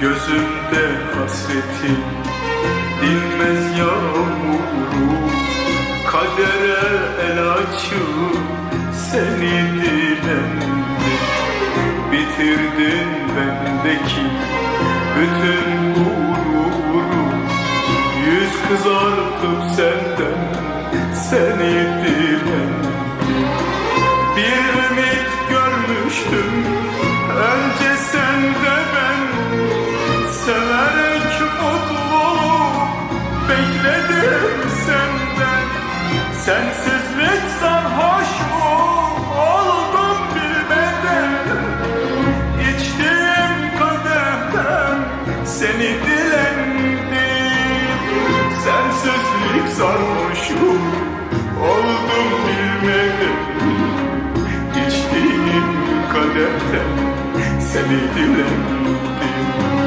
Gözümde hasretin dinmez yağmuru. Kadere el açıp seni dilendim Bitirdin bendeki bütün gururu Yüz kızartıp senden seni dilendim Bir ümit görmüştüm önce sende bekledim senden. Sensizlik sarhoş mu oldum bilmeden İçtiğim kadehten seni dilendim. Sensizlik sarhoşum oldum bilmeden İçtiğim kadehten seni dilendim